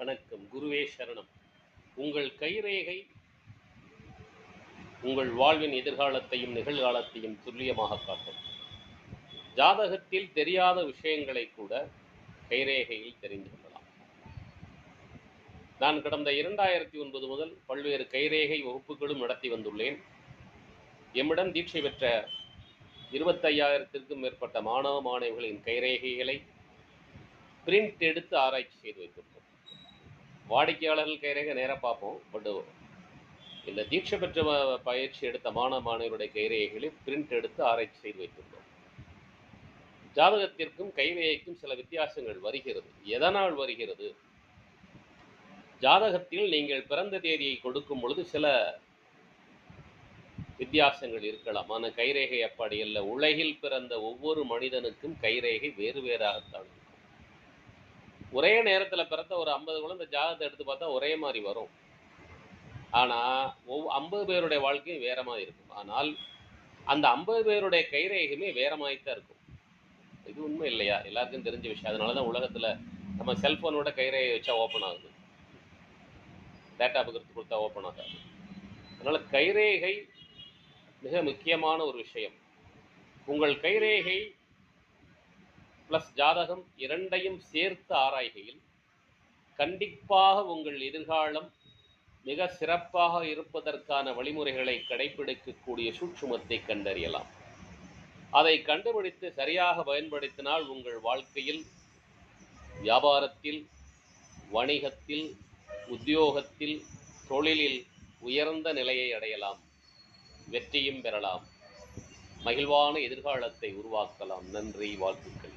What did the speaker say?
வணக்கம். குருவே சரணம். உங்கள் கைரேகை உங்கள் வாழ்வின் எதிர்காலத்தையும் நிகழ்காலத்தையும் துல்லியமாக காட்டும். ஜாதகத்தில் தெரியாத விஷயங்களை கூட கைரேகையில் தெரிந்து கொள்ளலாம். நான் கடந்த இரண்டாயிரத்தி ஒன்பது முதல் பல்வேறு கைரேகை வகுப்புகளும் நடத்தி வந்துள்ளேன். எம்மிடம் தீட்சை பெற்ற இருபத்தையாயிரத்திற்கும் மேற்பட்ட மாணவ மாணவிகளின் கைரேகைகளை பிரிண்ட் எடுத்து ஆராய்ச்சி செய்து வைத்திருக்கிறோம் வாடிக்கையாளர்கள் கைரேகை நேராக பார்ப்போம். பட் இந்த தீட்சை பெற்ற பயிற்சி எடுத்த மாணவ மாணவருடைய கைரேகைகளை பிரிண்ட் எடுத்து ஆராய்ச்சி செய்து வைத்திருந்தோம். ஜாதகத்திற்கும் கைரேகைக்கும் சில வித்தியாசங்கள் வருகிறது. எதனால் வருகிறது? ஜாதகத்தில் நீங்கள் பிறந்த தேதியை கொடுக்கும் பொழுது சில வித்தியாசங்கள் இருக்கலாம். ஆனால் கைரேகை அப்படி இல்லை உலகில் பிறந்த ஒவ்வொரு மனிதனுக்கும் கைரேகை வேறு வேறாகத்தான் ஒரே நேரத்தில் பிறந்த ஒரு ஐம்பது குழந்தை ஜாதகத்தை எடுத்து பார்த்தா ஒரே மாதிரி வரும். ஆனால் ஒவ் ஐம்பது பேருடைய வாழ்க்கையும் வேற மாதிரி இருக்கும். ஆனால் அந்த ஐம்பது பேருடைய கைரேகையுமே வேற மாதிரி தான் இருக்கும். இது உண்மை இல்லையா? எல்லாருக்கும் தெரிஞ்ச விஷயம். அதனால தான் உலகத்தில் நம்ம செல்ஃபோனோட கைரேகை வச்சா ஓப்பன் ஆகுது. டேட்டா பகிர்ந்து கொடுத்தா ஓப்பன் ஆகாது. அதனால் கைரேகை மிக முக்கியமான ஒரு விஷயம். உங்கள் கைரேகை ப்ளஸ் ஜாதகம் இரண்டையும் சேர்த்து ஆராய்கையில் கண்டிப்பாக உங்கள் எதிர்காலம் மிக சிறப்பாக இருப்பதற்கான வழிமுறைகளை கடைபிடிக்கக்கூடிய சூட்சுமத்தை கண்டறியலாம். அதை கண்டுபிடித்து சரியாக பயன்படுத்தினால் உங்கள் வாழ்க்கையில் வியாபாரத்தில் வணிகத்தில் உத்தியோகத்தில் தொழிலில் உயர்ந்த நிலையை அடையலாம் வெற்றியும் பெறலாம் மகிழ்வான எதிர்காலத்தை உருவாக்கலாம். நன்றி வாழ்த்துக்கள்.